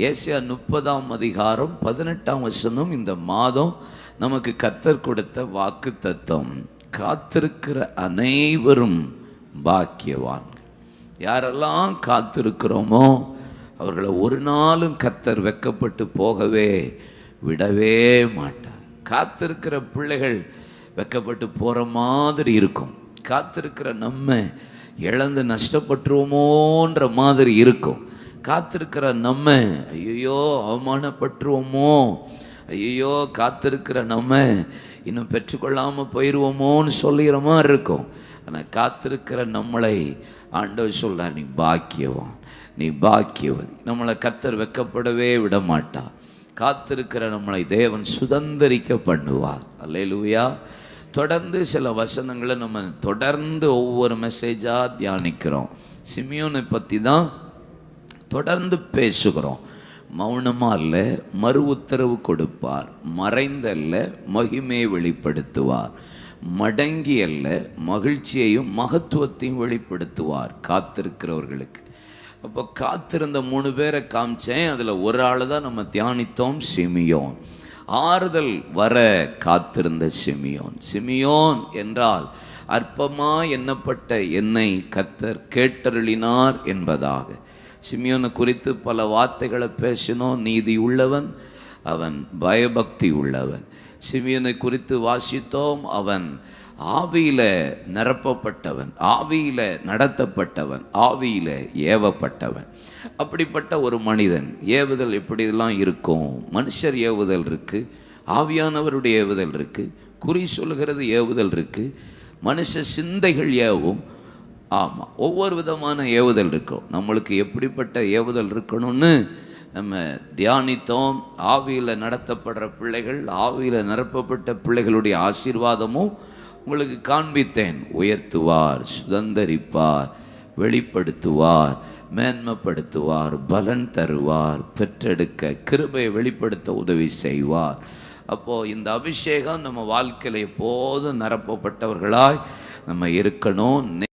Asia முப்பதாம் அதிகாரம் பதினெட்டாம் வசனம் இந்த மாதம் நமக்கு கத்தர் கொடுத்த வாக்கு தத்துவம் காத்திருக்கிற அனைவரும் பாக்கியவான்கள். யாரெல்லாம் காத்திருக்கிறோமோ அவர்களை ஒரு நாளும் கத்தர் வெக்கப்பட்டு போகவே விடவே மாட்டார். காத்திருக்கிற பிள்ளைகள் வெக்கப்பட்டு போகிற மாதிரி இருக்கும். காத்திருக்கிற நம்ம இழந்து நஷ்டப்பட்டுருவோமோன்ற மாதிரி இருக்கும். காத்திருக்கிற நம்ம ஐயோ அவமானப்பட்டுருவோமோ ஐயோ காத்திருக்கிற நம்ம இன்னும் பெற்றுக்கொள்ளாமல் போயிடுவோமோன்னு சொல்லுகிற மாதிரி இருக்கும். ஆனால் காத்திருக்கிற நம்மளை ஆண்டவர் சொல்ல நீ பாக்கியவான் நீ பாக்கியவதி நம்மளை கத்தர் வெக்கப்படவே விட மாட்டா காத்திருக்கிற நம்மளை தேவன் சுதந்திரிக்க பண்ணுவார். அல்லேலூயா. தொடர்ந்து சில வசனங்களை நம்ம தொடர்ந்து ஒவ்வொரு மெசேஜாக தியானிக்கிறோம். சிமியோனை பற்றி தான் தொடர்ந்து பேசுகிறோம். மௌனமாக அல்ல மறு உத்தரவு கொடுப்பார். மறைந்தல்ல மகிமையை வெளிப்படுத்துவார். மடங்கி அல்ல மகிழ்ச்சியையும் மகத்துவத்தையும் வெளிப்படுத்துவார் காத்திருக்கிறவர்களுக்கு. அப்போ காத்திருந்த மூணு பேரை காமிச்சேன் அதில் ஒரு ஆள் தான் நம்ம தியானித்தோம் சிமியோன். ஆறுதல் வர காத்திருந்த சிமியோன். சிமியோன் என்றால் அற்பமாக எண்ணப்பட்ட என்னை கத்தர் கேட்டருளினார் என்பதாக. சிமியோனை குறித்து பல வார்த்தைகளை பேசினோம் நீதி உள்ளவன் அவன் பயபக்தி உள்ளவன் சிமியோனை குறித்து வாசித்தோம் அவன் ஆவியில் நிரப்பப்பட்டவன் ஆவியில் நடத்தப்பட்டவன் ஆவியில் ஏவப்பட்டவன். அப்படிப்பட்ட ஒரு மனிதன் ஏவுதல் எப்படியெல்லாம் இருக்கும்? மனுஷர் ஏவுதல் இருக்குது ஆவியானவருடைய ஏவுதல் இருக்குது குறி சொல்கிறது ஏவுதல் இருக்குது மனுஷ சிந்தைகள் ஏவும் ஆமாம் ஒவ்வொரு விதமான ஏவுதல் இருக்கும். நம்மளுக்கு எப்படிப்பட்ட ஏவுதல் இருக்கணும்னு நம்ம தியானித்தோம். ஆவியில் நடத்தப்படுற பிள்ளைகள் ஆவியில் நிரப்பப்பட்ட பிள்ளைகளுடைய ஆசீர்வாதமும் உங்களுக்கு காண்பித்தேன். உயர்த்துவார் சுதந்தரிப்பார் வெளிப்படுத்துவார் மேன்மைப்படுத்துவார் பலன் தருவார் பெற்றெடுக்க கிருபையை வெளிப்படுத்த உதவி செய்வார். அப்போது இந்த அபிஷேகம் நம்ம வாழ்க்கையில் எப்போதும் நிரப்பப்பட்டவர்களாய் நம்ம இருக்கணும்.